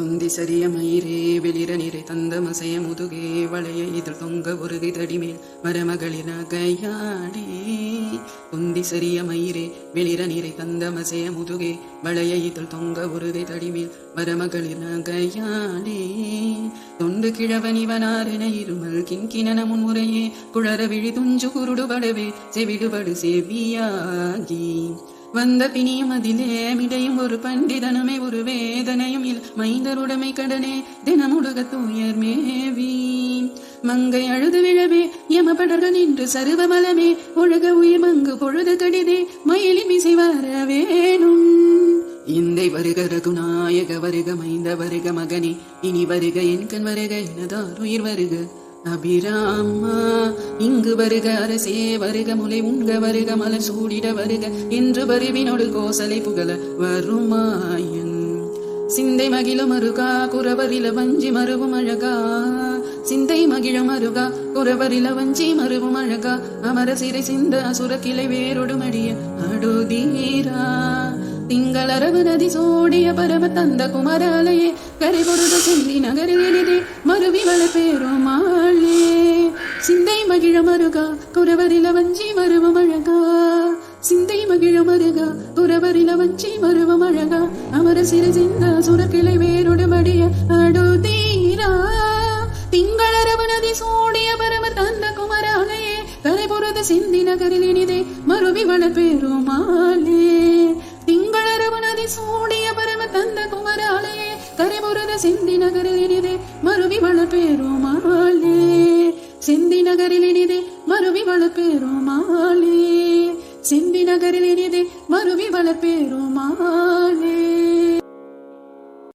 உந்தி சரிய மயிரே வெளிர நிறை தந்த மசைய முதுகே வளைய இதழ் தொங்க ஒரு தடிமேல் மரமகளிர் நகையாடே உந்தி சரிய மயிரே வெளிர நிறை தந்த மசைய முதுகே வளைய இதழ் தொங்க ஒரு தடிமேல் மரமகளிர் நகையாடே தொண்டு கிழவனிவனாரென இருமல் கிண்கிணன முன்முறையே குளற விழி துஞ்சு குருடுபடவே செவிடுபடு செவியாகி. வந்த பிணியும் அதிலே மிடையும் ஒரு பண்டிதனமே ஒரு வேதனையும் இல் மைந்தருடைமை கடனே தினமுடுக தூயர் மேவி. மங்கை அழுது விழவே யமபடர்கள் நின்று சருவ மலமே ஒழுக உயிர் மங்கு பொழுது கடிதே மயிலி மிசை வர வேணும். இந்தை வருக ரகுநாயக வருக மைந்த வருக மகனே இனி வருக என் கண் வருக எனதார் உயிர் வருக. அபிராமா இங்கு வருக அரசே வருக முலை உண்க வருக மலர் சூடிட வருக என்று வருவினோடு கோசலை புகழ வருமாயன். சிந்தை மகிழும் அருகா குறவரில வஞ்சி மருவும் அழகா. சிந்தை மகிழும் அருகா குறவரில வஞ்சி மருவும் அழகா. அமர சிறை சிந்த அசுர கிளை வேரொடு மடிய அடுதீரா. திங்களரவு நதி சோடிய பரம தந்த குமராலயே கரை பொருத சென்றி நகரில் எளிதே மருவி வளர்பேருமாளே சிந்தை மகிழ மருகா குறவரில வஞ்சி மருவம் அழகா. சிந்தை மகிழ மருகா குறவரில வஞ்சி மருவம் அழகா. அமர சிறு சிந்த சுரக்கிளை வேரொடு மடிய அடோ தீரா. திங்களரவனதி சூடிய பரம தந்த குமராலயே கரை பொருத சிந்தி நகரில் இனிதே மருவி வள திங்களரவு திங்களரவனதி சூடிய பரம தந்த குமராலயே கரை பொருத சிந்தி நகரில் இனிதே மருவி வள பெருமாள் நகரில் இனிதே மருவி வளர்பேருமாளே சிந்தி நகரில் இனிதே மருவி வளர்பேருமாளே